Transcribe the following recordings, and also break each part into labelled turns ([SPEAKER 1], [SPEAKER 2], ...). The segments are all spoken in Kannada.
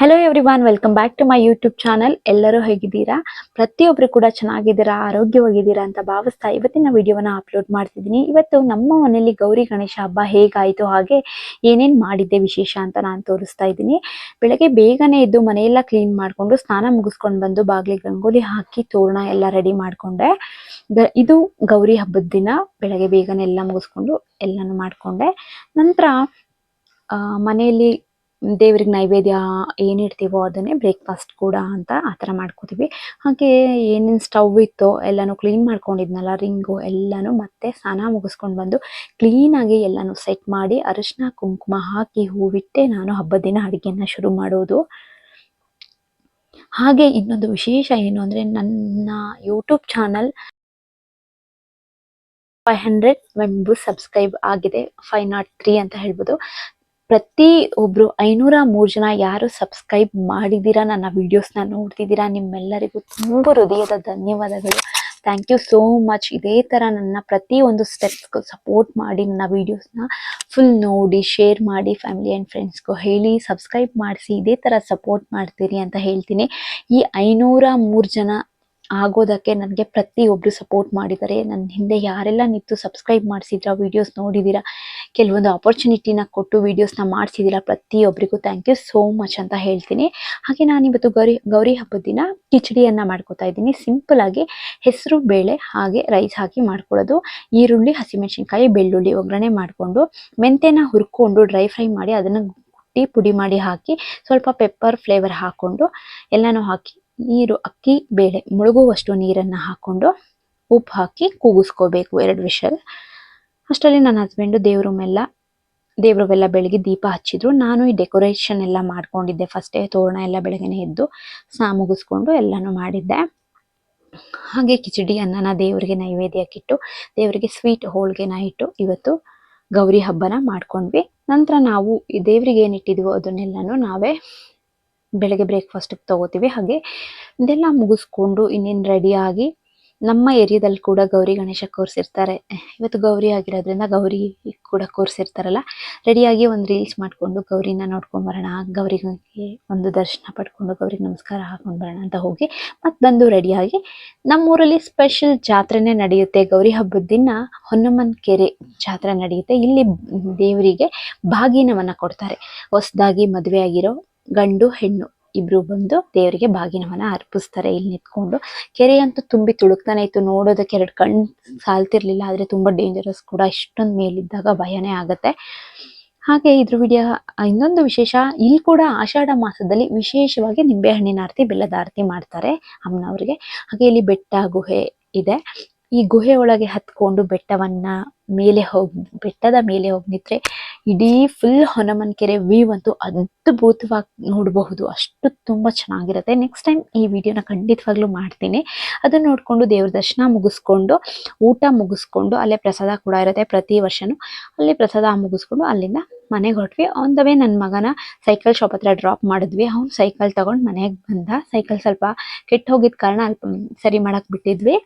[SPEAKER 1] Hello everyone welcome back to my YouTube channel ಎಲ್ಲರೂ ಹೇಗಿದ್ದೀರಾ? ಪ್ರತಿಯೊಬ್ಬರು ಕೂಡ ಚೆನ್ನಾಗಿದ್ದೀರಾ? ಆರೋಗ್ಯವಾಗಿದ್ದೀರಾ ಅಂತ ಭಾವಿಸ್ತಾ ಇವತ್ತಿನ ವಿಡಿಯೋನ ಅಪ್ಲೋಡ್ ಮಾಡ್ತಿದ್ದೀನಿ. ಇವತ್ತು ನಮ್ಮ ಮನೆಯಲ್ಲಿ ಗೌರಿ ಗಣೇಶ ಹಬ್ಬ ಹೇಗಾಯಿತು, ಹಾಗೆ ಏನೇನು ಮಾಡಿದ್ದೆ ವಿಶೇಷ ಅಂತ ನಾನು ತೋರಿಸ್ತಾ ಇದ್ದೀನಿ. ಬೆಳಗ್ಗೆ ಬೇಗನೆ ಎದ್ದು ಮನೆಯೆಲ್ಲ ಕ್ಲೀನ್ ಮಾಡಿಕೊಂಡು ಸ್ನಾನ ಮುಗಿಸ್ಕೊಂಡು ಬಂದು ಬಾಗಿಲಿಗೆ ರಂಗೋಲಿ ಹಾಕಿ ತೋರಣ ಎಲ್ಲ ರೆಡಿ ಮಾಡಿಕೊಂಡೆ. ಇದು ಗೌರಿ ಹಬ್ಬದ ದಿನ. ಬೆಳಗ್ಗೆ ಬೇಗನೆ ಎಲ್ಲ ಮುಗಿಸ್ಕೊಂಡು ಎಲ್ಲನೂ ಮಾಡಿಕೊಂಡೆ. ನಂತರ ಮನೆಯಲ್ಲಿ ದೇವ್ರಿಗೆ ನೈವೇದ್ಯ ಏನು ಇಡ್ತೀವೋ ಅದನ್ನೇ ಬ್ರೇಕ್ಫಾಸ್ಟ್ ಕೂಡ ಅಂತ ಆ ಥರ ಮಾಡ್ಕೋತೀವಿ. ಹಾಗೆ ಏನೇನು ಸ್ಟವ್ ಇತ್ತೋ ಎಲ್ಲನೂ ಕ್ಲೀನ್ ಮಾಡ್ಕೊಂಡಿದ್ನಲ್ಲ ರಿಂಗು ಎಲ್ಲನೂ ಮತ್ತೆ ಸ್ನಾನ ಮುಗಿಸ್ಕೊಂಡು ಬಂದು ಕ್ಲೀನಾಗಿ ಎಲ್ಲಾನು ಸೆಟ್ ಮಾಡಿ ಅರಿಶಿನ ಕುಂಕುಮ ಹಾಕಿ ಹೂವಿಟ್ಟೆ ನಾನು ಹಬ್ಬದ ದಿನ ಅಡುಗೆಯನ್ನು ಶುರು ಮಾಡೋದು. ಹಾಗೆ ಇನ್ನೊಂದು ವಿಶೇಷ ಏನು ಅಂದರೆ ನನ್ನ YouTube channel five hundred members subscribe ಆಗಿದೆ ಫೈವ್ ನಾಟ್ ತ್ರೀ ಅಂತ ಹೇಳ್ಬೋದು. ಪ್ರತಿ ಒಬ್ರು ಐನೂರ ಮೂರು ಜನ ಯಾರು ಸಬ್ಸ್ಕ್ರೈಬ್ ಮಾಡಿದ್ದೀರಾ ನನ್ನ ವಿಡಿಯೋಸ್ನ ನೋಡ್ತಿದ್ದೀರಾ, ನಿಮ್ಮೆಲ್ಲರಿಗೂ ತುಂಬ ಹೃದಯದ ಧನ್ಯವಾದಗಳು. ಥ್ಯಾಂಕ್ ಯು ಸೋ ಮಚ್ ಇದೇ ಥರ ನನ್ನ ಪ್ರತಿಯೊಂದು ಸ್ಟೆಪ್ಸ್ಗೂ ಸಪೋರ್ಟ್ ಮಾಡಿ ನನ್ನ ವೀಡಿಯೋಸ್ನ ಫುಲ್ ನೋಡಿ ಶೇರ್ ಮಾಡಿ ಫ್ಯಾಮಿಲಿ ಆ್ಯಂಡ್ ಫ್ರೆಂಡ್ಸ್ಗೂ ಹೇಳಿ ಸಬ್ಸ್ಕ್ರೈಬ್ ಮಾಡಿಸಿ, ಇದೇ ಥರ ಸಪೋರ್ಟ್ ಮಾಡ್ತೀರಿ ಅಂತ ಹೇಳ್ತೀನಿ. ಈ ಐನೂರ ಮೂರು ಜನ ಆಗೋದಕ್ಕೆ ನನಗೆ ಪ್ರತಿಯೊಬ್ಬರು ಸಪೋರ್ಟ್ ಮಾಡಿದ್ದಾರೆ. ನನ್ನ ಹಿಂದೆ ಯಾರೆಲ್ಲ ನಿಂತು ಸಬ್ಸ್ಕ್ರೈಬ್ ಮಾಡಿಸಿದ್ರ ವೀಡಿಯೋಸ್ ನೋಡಿದ್ದೀರಾ ಕೆಲವೊಂದು ಆಪರ್ಚುನಿಟಿನ ಕೊಟ್ಟು ವೀಡಿಯೋಸ್ನ ಮಾಡಿಸಿದ್ದೀರಾ ಪ್ರತಿಯೊಬ್ಬರಿಗೂ ಥ್ಯಾಂಕ್ ಯು ಸೋ ಮಚ್ ಅಂತ ಹೇಳ್ತೀನಿ. ಹಾಗೆ ನಾನು ಇವತ್ತು ಗೌರಿ ಗೌರಿ ಹಬ್ಬದ ದಿನ ಕಿಚಡಿಯನ್ನು ಮಾಡ್ಕೋತಾ ಇದ್ದೀನಿ. ಸಿಂಪಲ್ ಆಗಿ ಹೆಸರು, ಬೇಳೆ ಹಾಗೆ ರೈಸ್ ಹಾಕಿ ಮಾಡ್ಕೊಳ್ಳೋದು. ಈರುಳ್ಳಿ, ಹಸಿಮೆಣಸಿನ್ಕಾಯಿ, ಬೆಳ್ಳುಳ್ಳಿ ಒಗ್ಗರಣೆ ಮಾಡಿಕೊಂಡು ಮೆಂತೆನ ಹುರ್ಕೊಂಡು ಡ್ರೈ ಫ್ರೈ ಮಾಡಿ ಅದನ್ನು ಕುಟ್ಟಿ ಪುಡಿ ಮಾಡಿ ಹಾಕಿ ಸ್ವಲ್ಪ ಪೆಪ್ಪರ್ ಫ್ಲೇವರ್ ಹಾಕ್ಕೊಂಡು ಎಲ್ಲನೂ ಹಾಕಿ ನೀರು ಅಕ್ಕಿ, ಬೇಳೆ, ಮುಳುಗುವಷ್ಟು ನೀರನ್ನು ಹಾಕ್ಕೊಂಡು ಉಪ್ಪು ಹಾಕಿ ಕೂಗಿಸ್ಕೋಬೇಕು ಎರಡು ವಿಷಲ್. ಅಷ್ಟರಲ್ಲಿ ನನ್ನ ಹಸ್ಬೆಂಡು ದೇವ್ರ ಮೆಲ್ಲ ದೇವ್ರ ಬೆಲ್ಲ ಬೆಳಗ್ಗೆ ದೀಪ ಹಚ್ಚಿದ್ರು. ನಾನು ಈ ಡೆಕೋರೇಷನ್ ಎಲ್ಲ ಮಾಡ್ಕೊಂಡಿದ್ದೆ. ಫಸ್ಟೇ ತೋರಣ ಎಲ್ಲ ಬೆಳಗ್ಗೆನೆ ಎದ್ದು ಸ್ನಾ ಮುಗಿಸ್ಕೊಂಡು ಎಲ್ಲನೂ ಮಾಡಿದ್ದೆ. ಹಾಗೆ ಕಿಚಡಿ ಅನ್ನನ ದೇವರಿಗೆ ನೈವೇದ್ಯಕ್ಕಿಟ್ಟು, ದೇವರಿಗೆ ಸ್ವೀಟ್ ಹೋಳಿಗೆನ ಇಟ್ಟು ಇವತ್ತು ಗೌರಿ ಹಬ್ಬನ ಮಾಡ್ಕೊಂಡ್ವಿ. ನಂತರ ನಾವು ಈ ದೇವರಿಗೆ ಏನಿಟ್ಟಿದ್ವೋ ಅದನ್ನೆಲ್ಲನೂ ನಾವೇ ಬೆಳಗ್ಗೆ ಬ್ರೇಕ್ಫಾಸ್ಟಿಗೆ ತಗೋತೀವಿ. ಹಾಗೆ ಇದೆಲ್ಲ ಮುಗಿಸ್ಕೊಂಡು ಇನ್ನೇನು ರೆಡಿಯಾಗಿ ನಮ್ಮ ಏರಿಯಾದಲ್ಲಿ ಕೂಡ ಗೌರಿ ಗಣೇಶ ಕೂರಿಸಿರ್ತಾರೆ. ಇವತ್ತು ಗೌರಿ ಆಗಿರೋದ್ರಿಂದ ಗೌರಿ ಕೂಡ ಕೂರಿಸಿರ್ತಾರಲ್ಲ ರೆಡಿಯಾಗಿ ಒಂದು ರೀಲ್ಸ್ ಮಾಡಿಕೊಂಡು ಗೌರಿನ ನೋಡ್ಕೊಂಡು ಬರೋಣ. ಗೌರಿಗೆ ಒಂದು ದರ್ಶನ ಪಡ್ಕೊಂಡು ಗೌರಿಗೆ ನಮಸ್ಕಾರ ಹಾಕೊಂಡು ಬರೋಣ ಅಂತ ಹೋಗಿ ಮತ್ತೆ ಬಂದು ರೆಡಿಯಾಗಿ ನಮ್ಮೂರಲ್ಲಿ ಸ್ಪೆಷಲ್ ಜಾತ್ರೆನೇ ನಡೆಯುತ್ತೆ. ಗೌರಿ ಹಬ್ಬದ ದಿನ ಹೊನ್ನಮ್ಮನ ಕೆರೆ ಜಾತ್ರೆ ನಡೆಯುತ್ತೆ. ಇಲ್ಲಿ ದೇವರಿಗೆ ಬಾಗಿನವನ್ನು ಕೊಡ್ತಾರೆ. ಹೊಸದಾಗಿ ಮದುವೆ ಆಗಿರೋ ಗಂಡು, ಹೆಣ್ಣು ಇಬ್ರು ಬಂದು ದೇವರಿಗೆ ಬಾಗಿನವನ್ನ ಅರ್ಪಿಸ್ತಾರೆ. ಇಲ್ಲಿ ನಿಂತ್ಕೊಂಡು ಕೆರೆ ಅಂತೂ ತುಂಬಿ ತುಳುಕ್ತಾನೆ ಇತ್ತು. ನೋಡೋದಕ್ಕೆ ಎರಡು ಕಣ್ಣು ಸಾಲ್ತಿರ್ಲಿಲ್ಲ, ಆದ್ರೆ ತುಂಬಾ ಡೇಂಜರಸ್ ಕೂಡ. ಇಷ್ಟೊಂದು ಮೇಲಿದ್ದಾಗ ಭಯನೇ ಆಗತ್ತೆ. ಹಾಗೆ ಇದ್ರ ವಿಡಿಯೋ ಇನ್ನೊಂದು ವಿಶೇಷ, ಇಲ್ಲಿ ಕೂಡ ಆಷಾಢ ಮಾಸದಲ್ಲಿ ವಿಶೇಷವಾಗಿ ನಿಂಬೆಹಣ್ಣಿನ ಆರತಿ, ಬೆಲ್ಲದ ಆರತಿ ಮಾಡ್ತಾರೆ ಅಮ್ಮನವ್ರಿಗೆ. ಹಾಗೆ ಇಲ್ಲಿ ಬೆಟ್ಟ, ಗುಹೆ ಇದೆ. ಈ ಗುಹೆ ಒಳಗೆ ಹತ್ಕೊಂಡು ಬೆಟ್ಟವನ್ನ ಮೇಲೆ ಹೋಗಿ, ಬೆಟ್ಟದ ಮೇಲೆ ಹೋಗಿ ನಿಂತ್ರೆ ಇಡೀ ಫುಲ್ ಹೊನಮನ್ ಕೆರೆ ವ್ಯೂ ಅಂತೂ ಅದ್ಭುತವಾಗಿ ನೋಡಬಹುದು. ಅಷ್ಟು ತುಂಬಾ ಚೆನ್ನಾಗಿರುತ್ತೆ. ನೆಕ್ಸ್ಟ್ ಟೈಮ್ ಈ ವಿಡಿಯೋನ ಖಂಡಿತವಾಗ್ಲೂ ಮಾಡ್ತೀನಿ. ಅದನ್ನ ನೋಡ್ಕೊಂಡು ದೇವ್ರ ದರ್ಶನ ಮುಗಿಸ್ಕೊಂಡು, ಊಟ ಮುಗಿಸ್ಕೊಂಡು, ಅಲ್ಲೇ ಪ್ರಸಾದ ಕೂಡ ಇರುತ್ತೆ ಪ್ರತಿ ವರ್ಷನೂ. ಅಲ್ಲಿ ಪ್ರಸಾದ ಮುಗಿಸ್ಕೊಂಡು ಅಲ್ಲಿಂದ ಮನೆಗೆ ಹೊರಟ್ವಿ. ಆನ್ ದ ವೇ ನನ್ನ ಮಗನ ಸೈಕಲ್ ಶಾಪ್ ಹತ್ರ ಡ್ರಾಪ್ ಮಾಡಿದ್ವಿ. ಅವ್ನು ಸೈಕಲ್ ತಗೊಂಡು ಮನೆಗೆ ಬಂದ. ಸೈಕಲ್ ಸ್ವಲ್ಪ ಕೆಟ್ಟ ಹೋಗಿದ್ದ ಕಾರಣ ಅಲ್ಪ ಸರಿ ಮಾಡಕ್ಕೆ ಬಿಟ್ಟಿದ್ವಿ.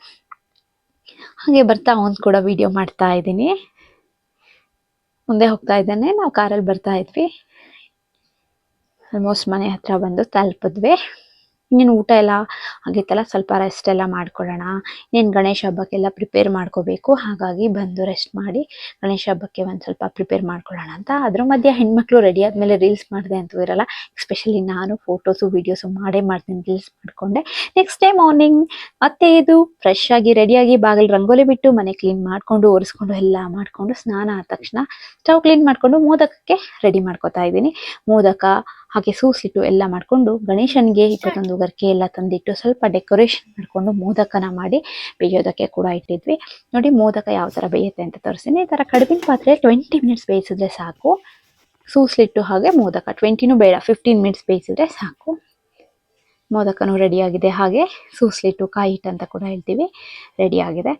[SPEAKER 1] ಹಾಗೆ ಬರ್ತಾ ಒಂದು ಕೂಡ ವಿಡಿಯೋ ಮಾಡ್ತಾ ಇದ್ದೀನಿ. ಮುಂದೆ ಹೋಗ್ತಾ ಇದ್ದಾನೆ. ನಾವು ಕಾರಲ್ಲಿ ಬರ್ತಾ ಇದ್ವಿ. ಆಲ್ಮೋಸ್ಟ್ ಮನೆ ಹತ್ರ ಬಂದು ತಲುಪಿದ್ವಿ. ಇನ್ನೇನು ಊಟ ಎಲ್ಲ ಆಗಿತ್ತಲ್ಲ, ಸ್ವಲ್ಪ ರೆಸ್ಟ್ ಎಲ್ಲ ಮಾಡ್ಕೊಳ್ಳೋಣ. ಇನ್ನೇನು ಗಣೇಶ ಹಬ್ಬಕ್ಕೆಲ್ಲ ಪ್ರಿಪೇರ್ ಮಾಡ್ಕೋಬೇಕು. ಹಾಗಾಗಿ ಬಂದು ರೆಸ್ಟ್ ಮಾಡಿ ಗಣೇಶ ಹಬ್ಬಕ್ಕೆ ಒಂದು ಸ್ವಲ್ಪ ಪ್ರಿಪೇರ್ ಮಾಡ್ಕೊಳ್ಳೋಣ ಅಂತ. ಅದ್ರ ಮಧ್ಯೆ ಹೆಣ್ಮಕ್ಳು ರೆಡಿ ಆದಮೇಲೆ ರೀಲ್ಸ್ ಮಾಡಿದೆ ಅಂತೂ ಇರಲ್ಲ. ಎಸ್ಪೆಷಲಿ ನಾನು ಫೋಟೋಸು ವೀಡಿಯೋಸು ಮಾಡೇ ಮಾಡ್ತೀನಿ ರೀಲ್ಸ್ ಮಾಡಿಕೊಂಡೆ. ನೆಕ್ಸ್ಟ್ ಡೇ ಮಾರ್ನಿಂಗ್ ಮತ್ತೆ ಇದು ಫ್ರೆಶ್ ಆಗಿ ರೆಡಿಯಾಗಿ ಬಾಗಿಲು ರಂಗೋಲಿ ಬಿಟ್ಟು ಮನೆ ಕ್ಲೀನ್ ಮಾಡಿಕೊಂಡು ಒರೆಸ್ಕೊಂಡು ಎಲ್ಲ ಮಾಡಿಕೊಂಡು ಸ್ನಾನ ಆದ ತಕ್ಷಣ ಸ್ಟವ್ ಕ್ಲೀನ್ ಮಾಡಿಕೊಂಡು ಮೋದಕಕ್ಕೆ ರೆಡಿ ಮಾಡ್ಕೊತಾ ಇದ್ದೀನಿ. ಮೋದಕ ಹಾಗೆ ಸೂಸಿಟ್ಟು ಎಲ್ಲ ಮಾಡಿಕೊಂಡು ಗಣೇಶನಿಗೆ ಇಪ್ಪತ್ತೊಂದು ಗರ್ಕೆ ಎಲ್ಲ ತಂದಿಟ್ಟು ಸ್ವಲ್ಪ ಡೆಕೋರೇಷನ್ ಮಾಡಿಕೊಂಡು ಮೋದಕನ ಮಾಡಿ ಬೇಯೋದಕ್ಕೆ ಕೂಡ ಇಟ್ಟಿದ್ವಿ. ನೋಡಿ ಮೋದಕ ಯಾವ ಥರ ಬೇಯುತ್ತೆ ಅಂತ ತೋರಿಸ್ತೀನಿ. ಈ ಥರ ಕಡಿಮೆ ಪಾತ್ರೆ ಟ್ವೆಂಟಿ ಮಿನಿಟ್ಸ್ ಬೇಯಿಸಿದ್ರೆ ಸಾಕು. ಸೂಸ್ಲಿಟ್ಟು ಹಾಗೆ ಮೋದಕ ಟ್ವೆಂಟಿನೂ ಬೇಡ ಫಿಫ್ಟೀನ್ ಮಿನಿಟ್ಸ್ ಬೇಯಿಸಿದ್ರೆ ಸಾಕು. ಮೋದಕನೂ ರೆಡಿಯಾಗಿದೆ ಹಾಗೆ ಸೂಸ್ಲಿಟ್ಟು ಕಾಯಿ ಹಿಟ್ಟು ಅಂತ ಕೂಡ ಹೇಳ್ತೀವಿ. ರೆಡಿಯಾಗಿದೆ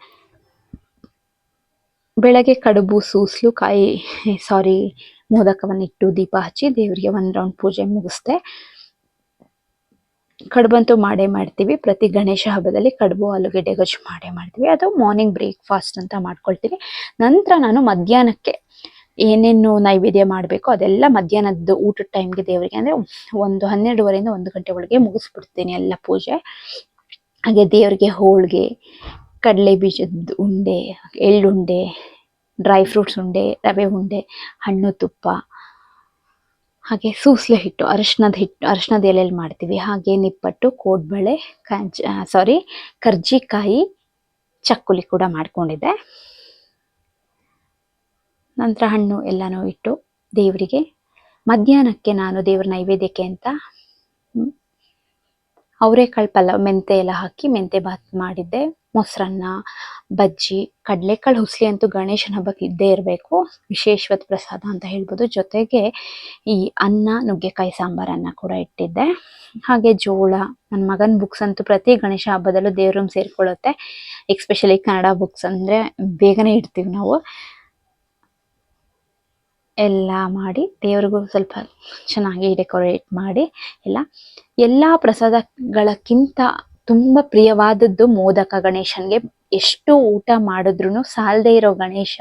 [SPEAKER 1] ಬೆಳಗ್ಗೆ ಕಡುಬು, ಸೂಸ್ಲು, ಕಾಯಿ ಸಾರಿ ಮೋದಕವನ್ನು ಇಟ್ಟು ದೀಪ ಹಚ್ಚಿ ದೇವರಿಗೆ ಒಂದು ರೌಂಡ್ ಪೂಜೆ ಮುಗಿಸ್ದೆ. ಕಡುಬಂತೂ ಮಾಡೇ ಮಾಡ್ತೀವಿ. ಪ್ರತಿ ಗಣೇಶ ಹಬ್ಬದಲ್ಲಿ ಕಡುಬು, ಆಲೂಗೆಡ್ಡೆ, ಗೊಜ್ಜು ಮಾಡೇ ಮಾಡ್ತೀವಿ. ಅದು ಮಾರ್ನಿಂಗ್ ಬ್ರೇಕ್ಫಾಸ್ಟ್ ಅಂತ ಮಾಡ್ಕೊಳ್ತೀವಿ. ನಂತರ ನಾನು ಮಧ್ಯಾಹ್ನಕ್ಕೆ ಏನೇನು ನೈವೇದ್ಯ ಮಾಡಬೇಕು ಅದೆಲ್ಲ ಮಧ್ಯಾಹ್ನದ್ದು ಊಟದ ಟೈಮ್ಗೆ ದೇವರಿಗೆ ಅಂದರೆ ಒಂದು ಹನ್ನೆರಡುವರೆಯಿಂದ ಒಂದು ಗಂಟೆ ಒಳಗೆ ಮುಗಿಸ್ಬಿಡ್ತೀನಿ ಎಲ್ಲ ಪೂಜೆ. ಹಾಗೆ ದೇವರಿಗೆ ಹೋಳಿಗೆ, ಕಡಲೆ ಬೀಜದ ಉಂಡೆ, ಎಳ್ಳುಂಡೆ ಡ್ರೈ ಫ್ರೂಟ್ಸ್ ಉಂಡೆ, ರವೆ ಉಂಡೆ, ಹಣ್ಣು, ತುಪ್ಪ, ಹಾಗೆ ಸೂಸ್ಲೆ ಹಿಟ್ಟು ಅರಿಶಿನದ ಹಿಟ್ಟು ಅರಿಶಿನದ ಎಲೆಯಲ್ಲಿ ಮಾಡ್ತೀವಿ. ಹಾಗೆ ನಿಪ್ಪಟ್ಟು, ಕೋಡ್ಬಳೆ, ಕಾಂಚ ಸಾರಿ ಕರ್ಜಿಕಾಯಿ, ಚಕ್ಕುಲಿ ಕೂಡ ಮಾಡ್ಕೊಂಡಿದ್ದೆ. ನಂತರ ಹಣ್ಣು ಎಲ್ಲನೂ ಇಟ್ಟು ದೇವರಿಗೆ ಮಧ್ಯಾಹ್ನಕ್ಕೆ ನಾನು ದೇವ್ರ ನೈವೇದ್ಯಕ್ಕೆ ಅಂತ ಅವರೆಕಾಳು ಪಲಾವ್ ಮೆಂತೆ ಎಲ್ಲ ಹಾಕಿ ಮೆಂತೆ ಬಾತ್ ಮಾಡಿದ್ದೆ. ಮೊಸರನ್ನ, ಬಜ್ಜಿ, ಕಡಲೆಕಾಳು ಹುಸ್ಲಿ ಅಂತೂ ಗಣೇಶನ ಹಬ್ಬಕ್ಕೆ ಇದ್ದೇ ಇರಬೇಕು. ವಿಶೇಷವಾದ ಪ್ರಸಾದ ಅಂತ ಹೇಳ್ಬೋದು. ಜೊತೆಗೆ ಈ ಅನ್ನ, ನುಗ್ಗೆಕಾಯಿ ಸಾಂಬಾರನ್ನ ಕೂಡ ಇಟ್ಟಿದ್ದೆ. ಹಾಗೆ ಜೋಳ ನನ್ನ ಮಗನ ಬುಕ್ಸ್ ಅಂತೂ ಪ್ರತಿ ಗಣೇಶ ಹಬ್ಬದಲ್ಲೂ ದೇವ್ರ ರೂಮ್ ಸೇರ್ಕೊಳ್ಳುತ್ತೆ ಎಕ್ಸ್ಪೆಷಲಿ ಕನ್ನಡ ಬುಕ್ಸ್ ಅಂದರೆ ಬೇಗನೆ ಇಡ್ತೀವಿ ನಾವು. ಎಲ್ಲ ಮಾಡಿ ದೇವ್ರಿಗೂ ಸ್ವಲ್ಪ ಚೆನ್ನಾಗಿ ಡೆಕೋರೇಟ್ ಮಾಡಿ ಎಲ್ಲ. ಎಲ್ಲ ಪ್ರಸಾದಗಳಕ್ಕಿಂತ ತುಂಬ ಪ್ರಿಯವಾದದ್ದು ಮೋದಕ ಗಣೇಶನ್ಗೆ. ಎಷ್ಟು ಊಟ ಮಾಡಿದ್ರು ಸಾಲದೆ ಇರೋ ಗಣೇಶ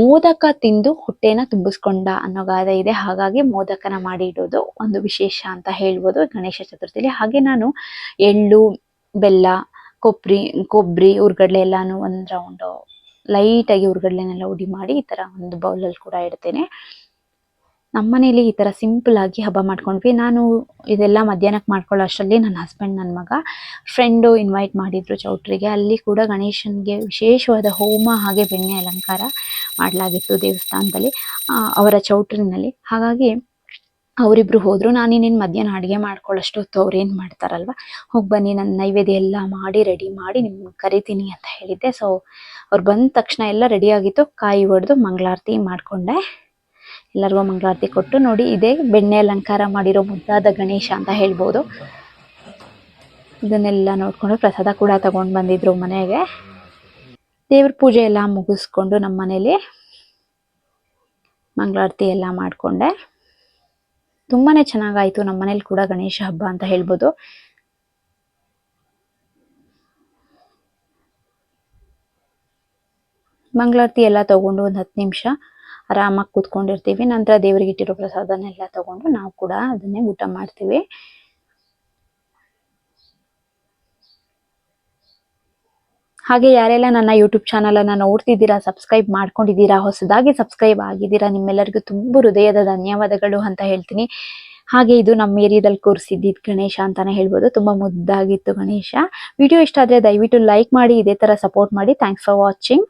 [SPEAKER 1] ಮೋದಕ ತಿಂದು ಹೊಟ್ಟೆನ ತುಂಬಿಸ್ಕೊಂಡ ಅನ್ನೋ ಗಾದೆ ಇದೆ. ಹಾಗಾಗಿ ಮೋದಕನ ಮಾಡಿ ಇಡೋದು ಒಂದು ವಿಶೇಷ ಅಂತ ಹೇಳ್ಬೋದು ಗಣೇಶ ಚತುರ್ಥಿಲಿ. ಹಾಗೆ ನಾನು ಎಳ್ಳು, ಬೆಲ್ಲ ಕೊಬ್ಬರಿ ಕೊಬ್ಬರಿ ಉರ್ಗಡ್ಲೆ ಎಲ್ಲಾನು ಒಂದು ಲೈಟ್ ಆಗಿ ಉರ್ಗಡ್ಲೆನೆಲ್ಲ ಉಡಿ ಮಾಡಿ ಈ ಥರ ಒಂದು ಬೌಲಲ್ಲಿ ಕೂಡ ಇಡ್ತೇನೆ. ನಮ್ಮನೇಲಿ ಈ ಥರ ಸಿಂಪಲ್ ಆಗಿ ಹಬ್ಬ ಮಾಡ್ಕೊಂಡ್ವಿ. ನಾನು ಇದೆಲ್ಲ ಮಧ್ಯಾಹ್ನಕ್ಕೆ ಮಾಡ್ಕೊಳ್ಳೋ ಅಷ್ಟರಲ್ಲಿ ನನ್ನ ಹಸ್ಬೆಂಡ್ ನನ್ನ ಮಗ ಫ್ರೆಂಡು ಇನ್ವೈಟ್ ಮಾಡಿದ್ರು ಚೌಟ್ರಿಗೆ. ಅಲ್ಲಿ ಕೂಡ ಗಣೇಶನಿಗೆ ವಿಶೇಷವಾದ ಹೋಮ ಹಾಗೆ ಬೆಣ್ಣೆ ಅಲಂಕಾರ ಮಾಡಲಾಗಿತ್ತು ದೇವಸ್ಥಾನದಲ್ಲಿ ಅವರ ಚೌಟ್ರಿನಲ್ಲಿ. ಹಾಗಾಗಿ ಅವರಿಬ್ರು ಹೋದ್ರು. ನಾನು ಇನ್ನೇನು ಮಧ್ಯಾಹ್ನ ಅಡುಗೆ ಮಾಡ್ಕೊಳ್ಳೋಷ್ಟು ಹೊತ್ತು ಅವ್ರು ಏನು ಮಾಡ್ತಾರಲ್ವ? ಹೋಗಿ ಬನ್ನಿ ನನ್ನ ನೈವೇದ್ಯ ಎಲ್ಲ ಮಾಡಿ ರೆಡಿ ಮಾಡಿ ನಿಮ್ಗೆ ಕರಿತೀನಿ ಅಂತ ಹೇಳಿದ್ದೆ. ಸೊ ಅವ್ರು ಬಂದ ತಕ್ಷಣ ಎಲ್ಲ ರೆಡಿ ಆಗಿತ್ತು. ಕಾಯಿ ಹೊಡೆದು ಮಂಗಳಾರತಿ ಮಾಡಿಕೊಂಡೆ. ಎಲ್ಲರಿಗೂ ಮಂಗಳಾರತಿ ಕೊಟ್ಟು ನೋಡಿ ಇದೇ ಬೆಣ್ಣೆ ಅಲಂಕಾರ ಮಾಡಿರೋ ಮುದ್ದಾದ ಗಣೇಶ ಅಂತ ಹೇಳ್ಬೋದು. ಇದನ್ನೆಲ್ಲ ನೋಡಿಕೊಂಡು ಪ್ರಸಾದ ಕೂಡ ತಗೊಂಡು ಬಂದಿದ್ರು ಮನೆಗೆ. ದೇವ್ರ ಪೂಜೆ ಎಲ್ಲ ಮುಗಿಸ್ಕೊಂಡು ನಮ್ಮ ಮನೇಲಿ ಮಂಗಳಾರತಿ ಎಲ್ಲ ಮಾಡಿಕೊಂಡೆ. ತುಂಬಾನೇ ಚೆನ್ನಾಗಾಯಿತು ನಮ್ಮ ಮನೇಲಿ ಕೂಡ ಗಣೇಶ ಹಬ್ಬ ಅಂತ ಹೇಳ್ಬೋದು. ಮಂಗಳಾರತಿ ಎಲ್ಲ ತಗೊಂಡು ಒಂದು ಹತ್ತು ನಿಮಿಷ ಆರಾಮಾಗಿ ಕೂತ್ಕೊಂಡಿರ್ತೀವಿ. ನಂತರ ದೇವರಿಗೆ ಇಟ್ಟಿರೋ ಪ್ರಸಾದನೆಲ್ಲ ತಗೊಂಡು ನಾವು ಕೂಡ ಅದನ್ನೇ ಊಟ ಮಾಡ್ತೀವಿ. ಹಾಗೆ ಯಾರೆಲ್ಲ ನನ್ನ ಯೂಟ್ಯೂಬ್ ಚಾನಲನ್ನು ನೋಡ್ತಿದ್ದೀರಾ ಸಬ್ಸ್ಕ್ರೈಬ್ ಮಾಡ್ಕೊಂಡಿದ್ದೀರಾ, ಹೊಸದಾಗಿ ಸಬ್ಸ್ಕ್ರೈಬ್ ಆಗಿದ್ದೀರಾ, ನಿಮ್ಮೆಲ್ಲರಿಗೂ ತುಂಬಾ ಹೃದಯದ ಧನ್ಯವಾದಗಳು ಅಂತ ಹೇಳ್ತೀನಿ. ಹಾಗೆ ಇದು ನಮ್ಮ ಏರಿಯಾದಲ್ಲಿ ಕೂರಿಸಿದ್ದಿದ್ದು ಗಣೇಶ ಅಂತಾನೆ ಹೇಳ್ಬೋದು. ತುಂಬ ಮುದ್ದಾಗಿತ್ತು ಗಣೇಶ. ವಿಡಿಯೋ ಇಷ್ಟ ಆದರೆ ದಯವಿಟ್ಟು ಲೈಕ್ ಮಾಡಿ, ಇದೇ ಥರ ಸಪೋರ್ಟ್ ಮಾಡಿ. Thanks for watching